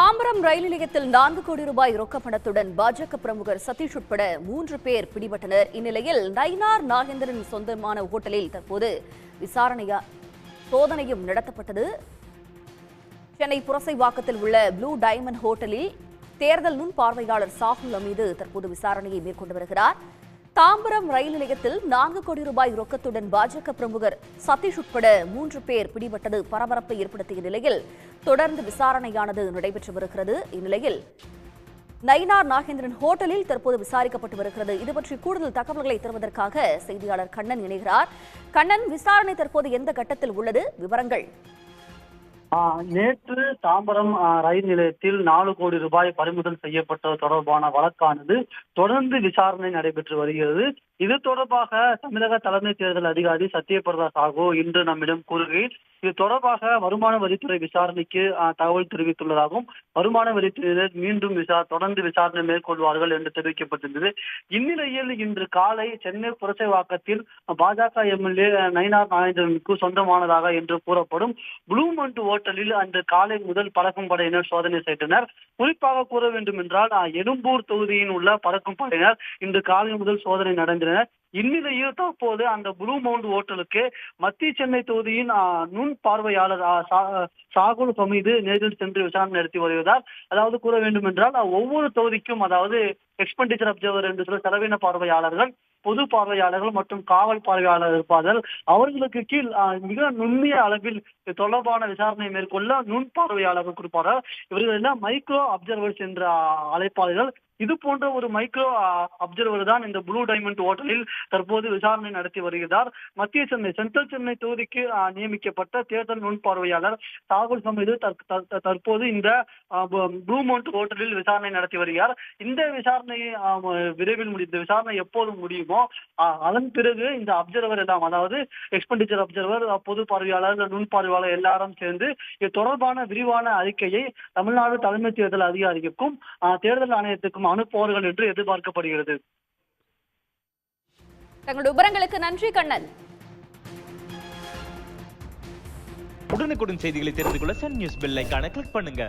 தாம்பரம் ரயில் நிலையத்தில் நான்கு கோடி ரூபாய் ரொக்க பணத்துடன் பாஜக பிரமுகர் சதீஷ் உட்பட மூன்று பேர் பிடிபட்டனர். இந்நிலையில் நயினார் நாகேந்திரன் சொந்தமான ஹோட்டலில் தற்போது விசாரணையா சோதனையும் நடத்தப்பட்டது. சென்னை புரசைவாக்கத்தில் உள்ள ப்ளூ டைமண்ட் ஹோட்டலில் தேர்தல் நுண் பார்வையாளர் சாகுல் அமீது தற்போது விசாரணையை மேற்கொண்டு வருகிறார். தாம்பரம் ரயில் நிலையத்தில் நான்கு கோடி ரூபாய் ரொக்கத்துடன் பாஜக பிரமுகர் சதீஷ் உட்பட மூன்று பேர் பிடிபட்டது பரபரப்பை ஏற்படுத்திய நிலையில் தொடர்ந்து விசாரணையானது நடைபெற்று வருகிறது. இந்நிலையில் நயினார் நாகேந்திரன் ஹோட்டலில் தற்போது விசாரிக்கப்பட்டு வருகிறது. இது பற்றி கூடுதல் தகவல்களை தருவதற்காக செய்தியாளர் கண்ணன் இணைகிறார். கண்ணன் விசாரணை தற்போது எந்த கட்டத்தில் உள்ளது? விவரங்கள். நேற்று தாம்பரம் ரயில் நிலையத்தில் நாலு கோடி ரூபாய் பறிமுதல் செய்யப்பட்டது தொடர்பான வழக்கானது தொடர்ந்து விசாரணை நடைபெற்று வருகிறது. இது தொடர்பாக தமிழக தலைமை தேர்தல் அதிகாரி சத்யபிரதா சாஹூ இன்று நம்மிடம் கூறுகையில் இது தொடர்பாக வருமான வரித்துறை விசாரணைக்கு தகவல் தெரிவித்துள்ளதாகவும் வருமான வரித்துறையினர் மீண்டும் விசா தொடர்ந்து விசாரணை மேற்கொள்வார்கள் என்று தெரிவிக்கப்பட்டிருந்தது. இந்நிலையில் இன்று காலை சென்னை புரசைவாக்கத்தில் பாஜக எம்எல்ஏ நயினார் நாகேந்திரனுக்கு சொந்தமானதாக என்று கூறப்படும் ப்ளூ மண்ட் ஹோட்டலில் அன்று காலை முதல் பறக்கும் படையினர் சோதனை செய்தனர். குறிப்பாக கூற வேண்டும் என்றால் எழும்பூர் தொகுதியில் உள்ள பறக்கும் படையினர் இன்று காலை முதல் சோதனை நடந்தனர் இந்நிலையில் தற்போது அந்த ப்ளூ மவுண்ட் ஓட்டலுக்கு மத்திய சென்னை தொகுதியின் நுண் பார்வையாளர் சாகுல் ஹமீது நேரில் சென்று விசாரணை நடத்தி வருவதால் அதாவது கூற வேண்டும் என்றால் ஒவ்வொரு தொகுதிக்கும் அதாவது எக்ஸ்பெண்டிச்சர் அப்சர்வர் என்று சொல்ல செலவின பார்வையாளர்கள் பொது பார்வையாளர்கள் மற்றும் காவல் பார்வையாளர் இருப்பார்கள். அவர்களுக்கு கீழ் மிக நுண்ணிய அளவில் தொடர்பான விசாரணை மேற்கொள்ள நுண் பார்வையாளர்கள் கொடுப்பார்கள். இவர்கள் எல்லாம் மைக்ரோ அப்சர்வர்ஸ் என்ற அழைப்பாளர்கள். இது போன்ற ஒரு மைக்ரோ அப்சர்வர் தான் இந்த ப்ளூ டைமண்ட் ஹோட்டலில் தற்போது விசாரணை நடத்தி வருகிறார். மத்திய சென்னை சென்ட்ரல் சென்னை தொகுதிக்கு நியமிக்கப்பட்ட தேர்தல் நுண்பார்வையாளர் ராகுல் சமீது தற்போது இந்த ப்ளூ மவுண்ட் ஹோட்டலில் விசாரணை நடத்தி வருகிறார். இந்த விசாரணை விரைவில் முடிந்த விசாரணை எப்போது முடியுமோ அதன் பிறகு இந்த அப்சர்வர் எல்லாம் அதாவது எக்ஸ்பெண்டிச்சர் அப்சர்வர் பொது பார்வையாளர் நுண் பார்வையாளர் எல்லாரும் சேர்ந்து இது தொடர்பான விரிவான அறிக்கையை தமிழ்நாடு தலைமை தேர்தல் அதிகாரிக்கும் தேர்தல் ஆணையத்துக்கும் அனுப்புவார்கள் என்று எதிர்பார்க்கப்படுகிறது. தங்களுடைய விவரங்களுக்கு நன்றி கண்ணன். உடனுக்குடன் செய்திகளை தெரிந்து கொள்ள சன் நியூஸ் பெல் ஐகானை கிளிக் பண்ணுங்க.